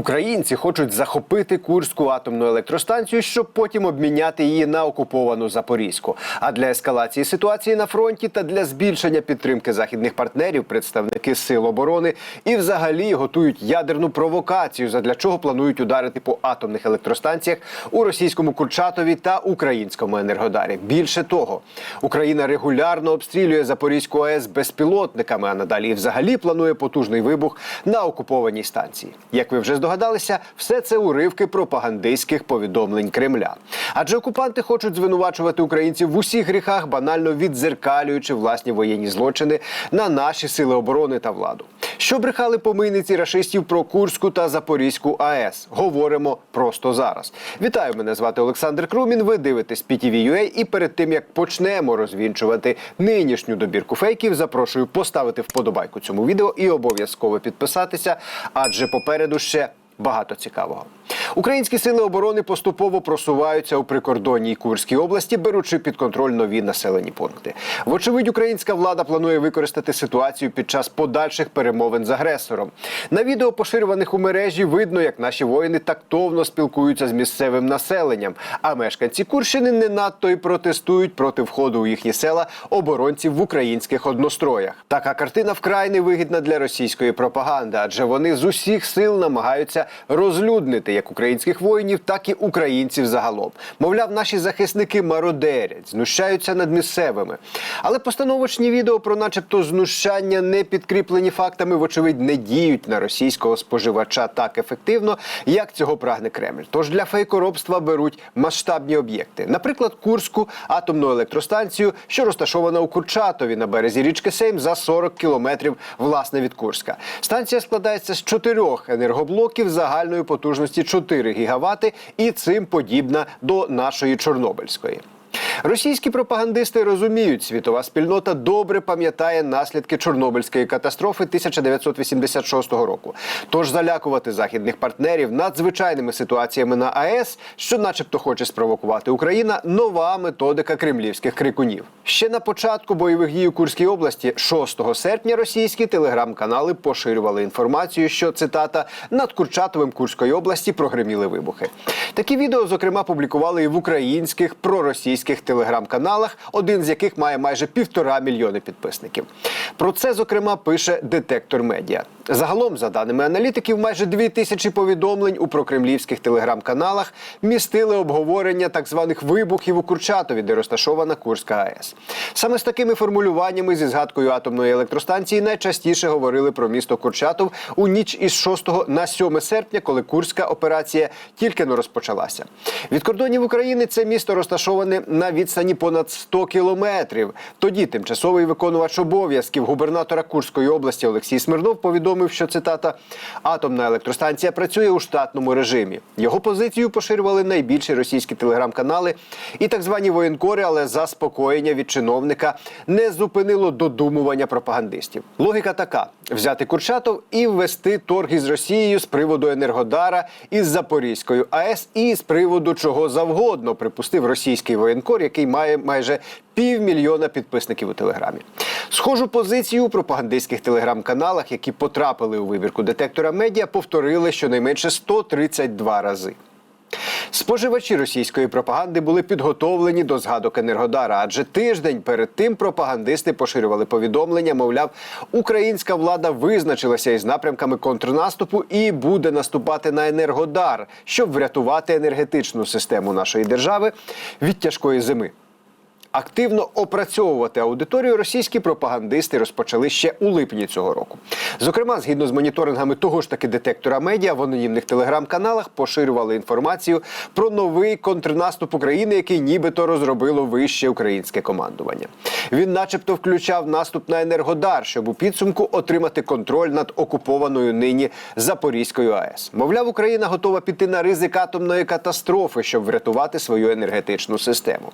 Українці хочуть захопити Курську атомну електростанцію, щоб потім обміняти її на окуповану Запорізьку. А для ескалації ситуації на фронті та для збільшення підтримки західних партнерів представники сил оборони і взагалі готують ядерну провокацію, задля чого планують ударити по атомних електростанціях у російському Курчатові та українському Енергодарі. Більше того, Україна регулярно обстрілює Запорізьку АЕС безпілотниками, а надалі і взагалі планує потужний вибух на окупованій станції. Як ви вже здогадалися, все це уривки пропагандистських повідомлень Кремля. Адже окупанти хочуть звинувачувати українців в усіх гріхах, банально віддзеркалюючи власні воєнні злочини на наші сили оборони та владу. Що брехали помийниці рашистів про Курську та Запорізьку АЕС? Говоримо просто зараз. Вітаю, мене звати Олександр Крумін. Ви дивитесь PTV.ua і перед тим як почнемо розвінчувати нинішню добірку фейків, запрошую поставити вподобайку цьому відео і обов'язково підписатися, адже попереду ще багато цікавого. Українські сили оборони поступово просуваються у прикордонній Курській області, беручи під контроль нові населені пункти. Вочевидь, українська влада планує використати ситуацію під час подальших перемовин з агресором. На відео, поширюваних у мережі, видно, як наші воїни тактовно спілкуються з місцевим населенням. А мешканці Курщини не надто і протестують проти входу у їхні села оборонців в українських одностроях. Така картина вкрай невигідна для російської пропаганди, адже вони з усіх сил намагаються розлюднити як українських воїнів, так і українців загалом. Мовляв, наші захисники мародерять, знущаються над місцевими. Але постановочні відео про, начебто, знущання не підкріплені фактами, вочевидь, не діють на російського споживача так ефективно, як цього прагне Кремль. Тож для фейкоробства беруть масштабні об'єкти, наприклад, Курську атомну електростанцію, що розташована у Курчатові на березі річки Сейм за 40 кілометрів власне від Курська. Станція складається з чотирьох енергоблоків загальною потужності 4 гігавати і цим подібна до нашої Чорнобильської. Російські пропагандисти розуміють, світова спільнота добре пам'ятає наслідки Чорнобильської катастрофи 1986 року. Тож залякувати західних партнерів надзвичайними ситуаціями на АЕС, що, начебто, хоче спровокувати Україна, нова методика кремлівських крикунів. Ще на початку бойових дій у Курській області, 6 серпня, російські телеграм-канали поширювали інформацію, що цитата над Курчатовим Курської області прогреміли вибухи. Такі відео, зокрема, публікували і в українських проросійських телеграм-каналах, один з яких має майже півтора мільйони підписників. Про це, зокрема, пише детектор медіа. Загалом, за даними аналітиків, майже дві тисячі повідомлень у прокремлівських телеграм-каналах містили обговорення так званих вибухів у Курчатові, де розташована Курська АЕС. Саме з такими формулюваннями зі згадкою атомної електростанції найчастіше говорили про місто Курчатов у ніч із 6 на 7 серпня, коли Курська операція тільки не розпочалася. Від кордонів України це місто розташоване на відстані понад 100 кілометрів. Тоді тимчасовий виконувач обов'язків губернатора Курської області Олексій Смирнов повідомив, що цитата атомна електростанція працює у штатному режимі. Його позицію поширювали найбільші російські телеграм-канали і так звані воєнкори, але заспокоєння від чиновника не зупинило додумування пропагандистів. Логіка така: взяти Курчатов і ввести торги з Росією з приводу Енергодара із Запорізькою АЕС і з приводу чого завгодно, припустив російський воєнкор, який має майже півмільйона підписників у телеграмі. Схожу позицію у пропагандистських телеграм-каналах, які потрапили у вибірку детектора медіа, повторили щонайменше 132 рази. Споживачі російської пропаганди були підготовлені до згадок Енергодара, адже тиждень перед тим пропагандисти поширювали повідомлення. Мовляв, українська влада визначилася із напрямками контрнаступу і буде наступати на Енергодар, щоб врятувати енергетичну систему нашої держави від тяжкої зими. Активно опрацьовувати аудиторію російські пропагандисти розпочали ще у липні цього року. Зокрема, згідно з моніторингами того ж таки детектора медіа в анонімних телеграм-каналах поширювали інформацію про новий контрнаступ України, який нібито розробило вище українське командування. Він, начебто, включав наступ на Енергодар, щоб у підсумку отримати контроль над окупованою нині Запорізькою АЕС. Мовляв, Україна готова піти на ризик атомної катастрофи, щоб врятувати свою енергетичну систему.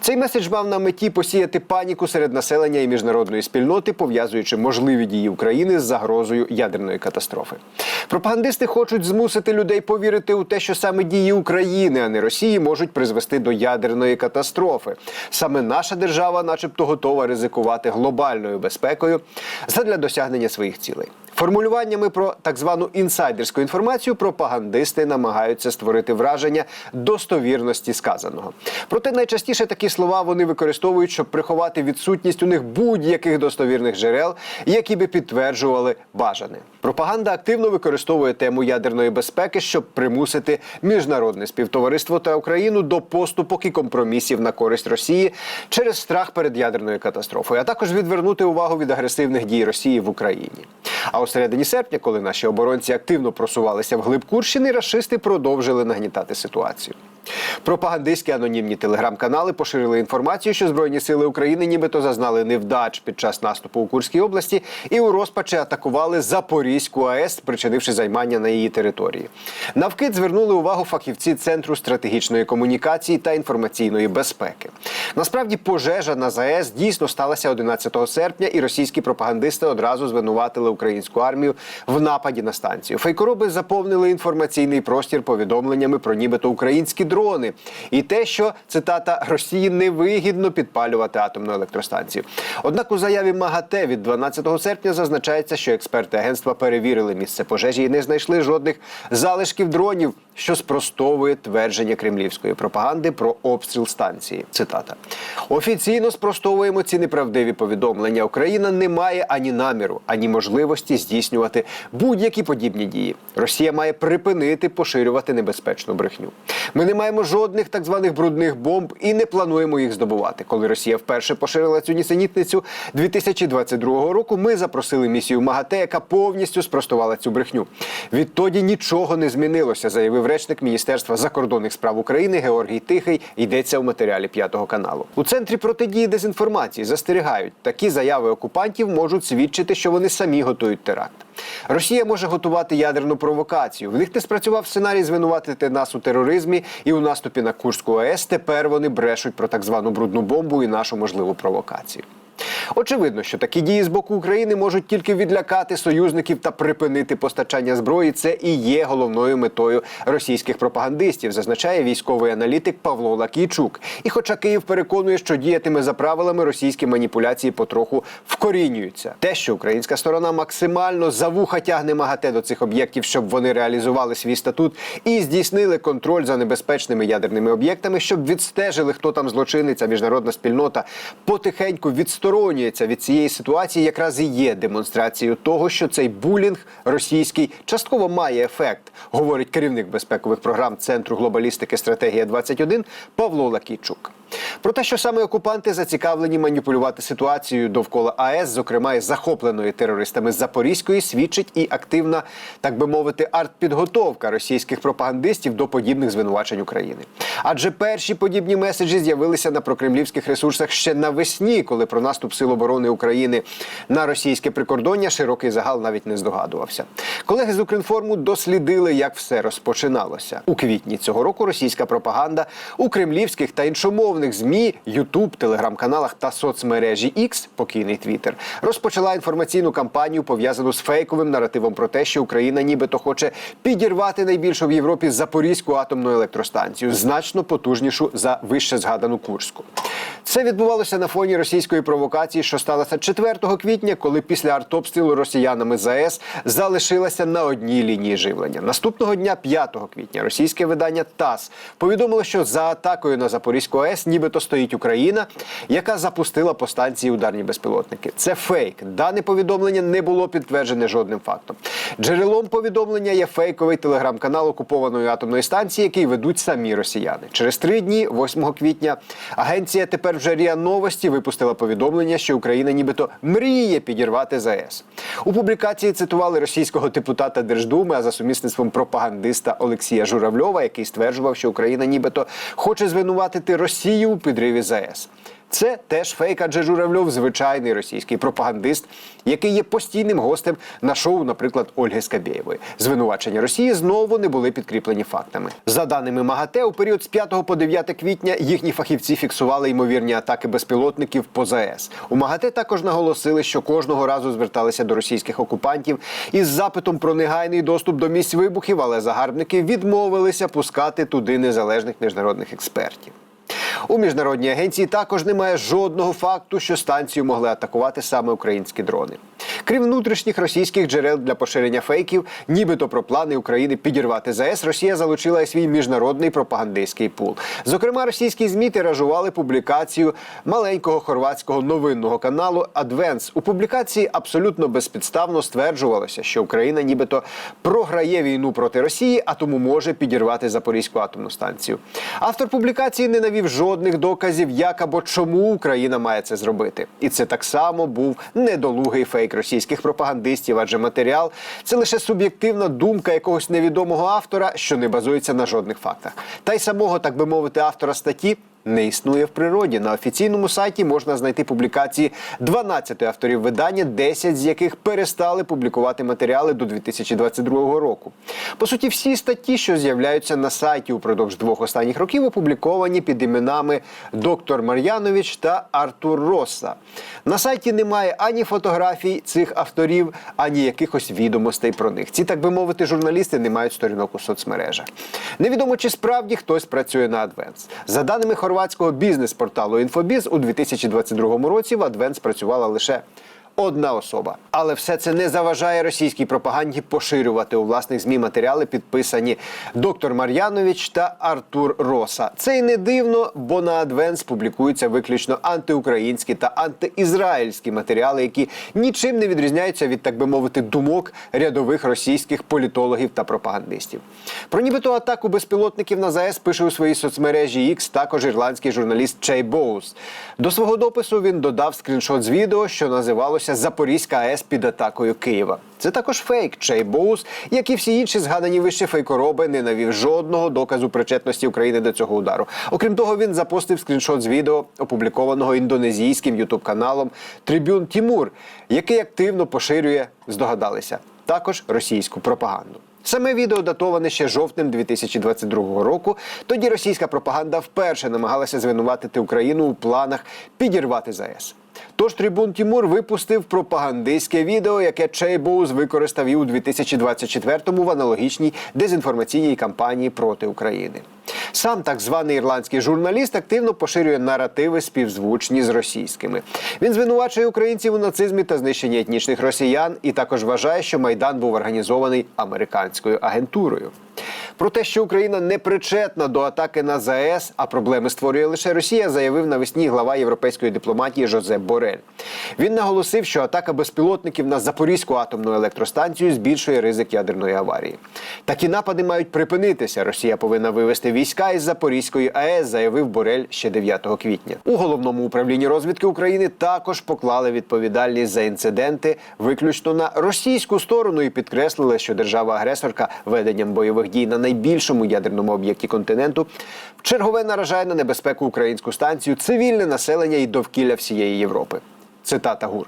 Цей меседж мав на меті посіяти паніку серед населення і міжнародної спільноти, пов'язуючи можливі дії України з загрозою ядерної катастрофи. Пропагандисти хочуть змусити людей повірити у те, що саме дії України, а не Росії, можуть призвести до ядерної катастрофи. Саме наша держава, начебто, готова ризикувати глобальною безпекою задля досягнення своїх цілей. Формулюваннями про так звану інсайдерську інформацію пропагандисти намагаються створити враження достовірності сказаного. Проте найчастіше такі слова вони використовують, щоб приховати відсутність у них будь-яких достовірних джерел, які би підтверджували бажане. Пропаганда активно використовує тему ядерної безпеки, щоб примусити міжнародне співтовариство та Україну до поступок і компромісів на користь Росії через страх перед ядерною катастрофою, а також відвернути увагу від агресивних дій Росії в Україні. А у середині серпня, коли наші оборонці активно просувалися вглиб Курщини, рашисти продовжили нагнітати ситуацію. Пропагандистські анонімні телеграм-канали поширили інформацію, що Збройні сили України нібито зазнали невдач під час наступу у Курській області і у розпачі атакували Запорізьку АЕС, спричинивши займання на її території. Навкид звернули увагу фахівці Центру стратегічної комунікації та інформаційної безпеки. Насправді, пожежа на ЗАЕС дійсно сталася 11 серпня, і російські пропагандисти одразу звинуватили українську армію в нападі на станцію. Фейкороби заповнили інформаційний простір повідомленнями про нібито українські дрони і те, що цитата Росії невигідно підпалювати атомну електростанцію. Однак у заяві МАГАТЕ від 12 серпня зазначається, що експерти агентства перевірили місце пожежі і не знайшли жодних залишків дронів, що спростовує твердження кремлівської пропаганди про обстріл станції. Цитата офіційно спростовуємо ці неправдиві повідомлення. Україна не має ані наміру, ані можливості здійснювати будь-які подібні дії. Росія має припинити поширювати небезпечну брехню. Ми не маємо жодних так званих брудних бомб і не плануємо їх здобувати. Коли Росія вперше поширила цю нісенітницю 2022 року, ми запросили місію МАГАТЕ, яка повністю спростувала цю брехню. Відтоді нічого не змінилося, заявив речник Міністерства закордонних справ України Георгій Тихий. Йдеться у матеріалі п'ятого каналу. У центрі протидії дезінформації застерігають, такі заяви окупантів можуть свідчити, що вони самі готують теракт. Росія може готувати ядерну провокацію. В них не спрацював сценарій звинуватити нас у тероризмі і у наступі на Курську АЕС. Тепер вони брешуть про так звану брудну бомбу і нашу можливу провокацію. Очевидно, що такі дії з боку України можуть тільки відлякати союзників та припинити постачання зброї. Це і є головною метою російських пропагандистів, зазначає військовий аналітик Павло Лакійчук. І, хоча Київ переконує, що діятиме за правилами, російські маніпуляції потроху вкорінюються. Те, що українська сторона максимально за вуха тягне МАГАТЕ до цих об'єктів, щоб вони реалізували свій статут і здійснили контроль за небезпечними ядерними об'єктами, щоб відстежили, хто там злочинець, а міжнародна спільнота потихеньку відсторонюється від цієї ситуації, якраз і є демонстрацією того, що цей булінг російський частково має ефект, говорить керівник безпекових програм Центру глобалістики стратегія 21 Павло Лакійчук. Про те, що саме окупанти зацікавлені маніпулювати ситуацією довкола АЕС, зокрема і захопленої терористами Запорізької, свідчить і активна, так би мовити, артпідготовка російських пропагандистів до подібних звинувачень України. Адже перші подібні меседжі з'явилися на прокремлівських ресурсах ще навесні, коли про наступ сил оборони України на російське прикордоння широкий загал навіть не здогадувався. Колеги з Укрінформу дослідили, як все розпочиналося у квітні цього року. Російська пропаганда у кремлівських та іншомовних змі, Ютуб, телеграм-каналах та соцмережі X, покійний Твіттер, розпочала інформаційну кампанію пов'язану з фейковим наративом про те, що Україна нібито хоче підірвати найбільшу в Європі Запорізьку атомну електростанцію, значно потужнішу за вище згадану Курську. Це відбувалося на фоні російської провокації, що сталося 4 квітня, коли після артобстрілу росіянами ЗАЕС залишилася на одній лінії живлення. Наступного дня, 5 квітня, російське видання ТАСС повідомило, що за атакою на Запорізьку АЕС нібито стоїть Україна, яка запустила по станції ударні безпілотники. Це фейк. Дане повідомлення не було підтверджене жодним фактом. Джерелом повідомлення є фейковий телеграм-канал окупованої атомної станції, який ведуть самі росіяни. Через три дні, 8 квітня, агенція тепер вже РІА Новості випустила повідомлення, що Україна нібито мріє підірвати ЗАЕС. У публікації цитували російського депутата Держдуми, а за сумісництвом пропагандиста Олексія Журавльова, який стверджував, що Україна нібито хоче звинуватити Росію у підриві ЗАЕС. Це теж фейк, адже Журавльов звичайний російський пропагандист, який є постійним гостем на шоу, наприклад, Ольги Скабєєвої. Звинувачення Росії знову не були підкріплені фактами. За даними МАГАТЕ, у період з 5 по 9 квітня їхні фахівці фіксували ймовірні атаки безпілотників по ЗАЕС. У МАГАТЕ також наголосили, що кожного разу зверталися до російських окупантів із запитом про негайний доступ до місць вибухів, але загарбники відмовилися пускати туди незалежних міжнародних експертів. У міжнародній агенції також немає жодного факту, що станцію могли атакувати саме українські дрони. Крім внутрішніх російських джерел для поширення фейків, нібито про плани України підірвати ЗАЕС, Росія залучила свій міжнародний пропагандистський пул. Зокрема, російські змі тиражували публікацію маленького хорватського новинного каналу Адвенс. У публікації абсолютно безпідставно стверджувалося, що Україна нібито програє війну проти Росії, а тому може підірвати Запорізьку атомну станцію. Автор публікації не навів жодних доказів, як або чому Україна має це зробити. І це так само був недолугий фейк російських пропагандистів, адже матеріал це лише суб'єктивна думка якогось невідомого автора, що не базується на жодних фактах. Та й самого, так би мовити, автора статті. Не існує в природі. На офіційному сайті можна знайти публікації 12 авторів видання, 10 з яких перестали публікувати матеріали до 2022 року. По суті, всі статті, що з'являються на сайті упродовж двох останніх років, опубліковані під іменами доктор Мар'янович та Артур Росса. На сайті немає ані фотографій цих авторів, ані якихось відомостей про них. Ці, так би мовити, журналісти не мають сторінок у соцмережах. Невідомо, чи справді хтось працює на Адвенс. За даними хорватського бізнес-порталу Інфобіз, у 2022 році в Адвенс працювала лише одна особа. Але все це не заважає російській пропаганді поширювати у власних змі матеріали, підписані доктор Мар'янович та Артур Роса. Це й не дивно, бо на Адвенс публікуються виключно антиукраїнські та антиізраїльські матеріали, які нічим не відрізняються від, так би мовити, думок рядових російських політологів та пропагандистів. Про нібито атаку безпілотників на ЗАЕС пише у своїй соцмережі X також ірландський журналіст Чей Боус. До свого допису він додав скріншот з відео, що називалося Запорізька АЕС під атакою Києва. Це також фейк. Чей Боус, як і всі інші згадані вище фейкороби, не навів жодного доказу причетності України до цього удару. Окрім того, він запостив скріншот з відео, опублікованого індонезійським ютуб-каналом Трибюн Тімур, який активно поширює, здогадалися, також російську пропаганду. Саме відео датоване ще жовтнем 2022 року. Тоді російська пропаганда вперше намагалася звинуватити Україну у планах підірвати ЗАЕС. Тож трибун Тімур випустив пропагандистське відео, яке Чей Боуз використав і у 2024-му в аналогічній дезінформаційній кампанії проти України. Сам так званий ірландський журналіст активно поширює наративи співзвучні з російськими. Він звинувачує українців у нацизмі та знищенні етнічних росіян, і також вважає, що майдан був організований американською агентурою. Про те, що Україна не причетна до атаки на ЗАЕС, а проблеми створює лише Росія, заявив навесні глава європейської дипломатії Жозеп Борель. Він наголосив, що атака безпілотників на Запорізьку атомну електростанцію збільшує ризик ядерної аварії. Такі напади мають припинитися. Росія повинна вивести війська із Запорізької АЕС, заявив Борель ще 9 квітня. У головному управлінні розвідки України також поклали відповідальність за інциденти виключно на російську сторону і підкреслили, що держава-агресорка веденням бойових дій на найбільшому ядерному об'єкті континенту в чергове наражає на небезпеку українську станцію, цивільне населення і довкілля всієї Європи. Цитата ГУР.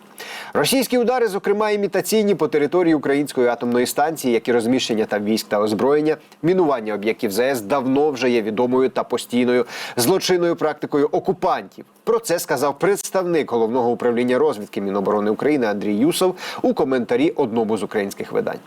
Російські удари, зокрема імітаційні по території української атомної станції, як і розміщення там військ та озброєння, мінування об'єктів ЗАЕС давно вже є відомою та постійною злочинною практикою окупантів. Про це сказав представник головного управління розвідки Міноборони України Андрій Юсов у коментарі одному з українських видань.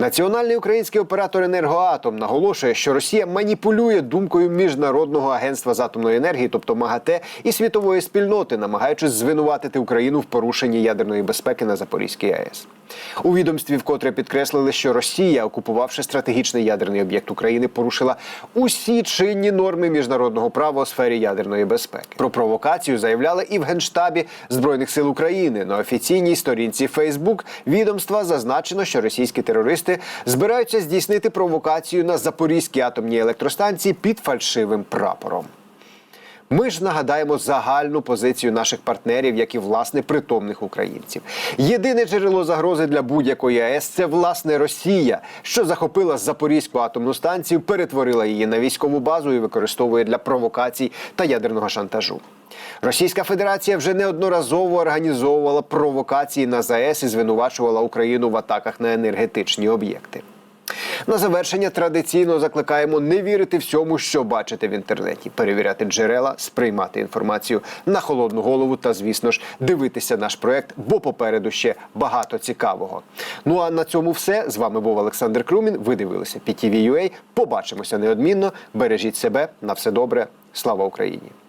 Національний український оператор енергоатом наголошує, що Росія маніпулює думкою міжнародного агентства з атомної енергії, тобто МАГАТЕ, і світової спільноти, намагаючись звинуватити Україну в порушенні ядерної безпеки на Запорізькій АЕС. У відомстві вкотре підкреслили, що Росія, окупувавши стратегічний ядерний об'єкт України, порушила усі чинні норми міжнародного права у сфері ядерної безпеки. Про провокацію заявляли і в генштабі збройних сил України на офіційній сторінці Фейсбук відомства зазначено, що російські терористи збираються здійснити провокацію на Запорізькій атомній електростанції під фальшивим прапором. Ми ж нагадаємо загальну позицію наших партнерів, як і власне притомних українців. Єдине джерело загрози для будь-якої АЕС це власне Росія, що захопила Запорізьку атомну станцію, перетворила її на військову базу і використовує для провокацій та ядерного шантажу. Російська Федерація вже неодноразово організовувала провокації на ЗАЕС і звинувачувала Україну в атаках на енергетичні об'єкти. На завершення традиційно закликаємо не вірити всьому, що бачите в інтернеті, перевіряти джерела, сприймати інформацію на холодну голову та, звісно ж, дивитися наш проект, бо попереду ще багато цікавого. Ну а на цьому все з вами був Олександр Крумін. Ви дивилися PTV.ua. Побачимося неодмінно. Бережіть себе на все добре. Слава Україні!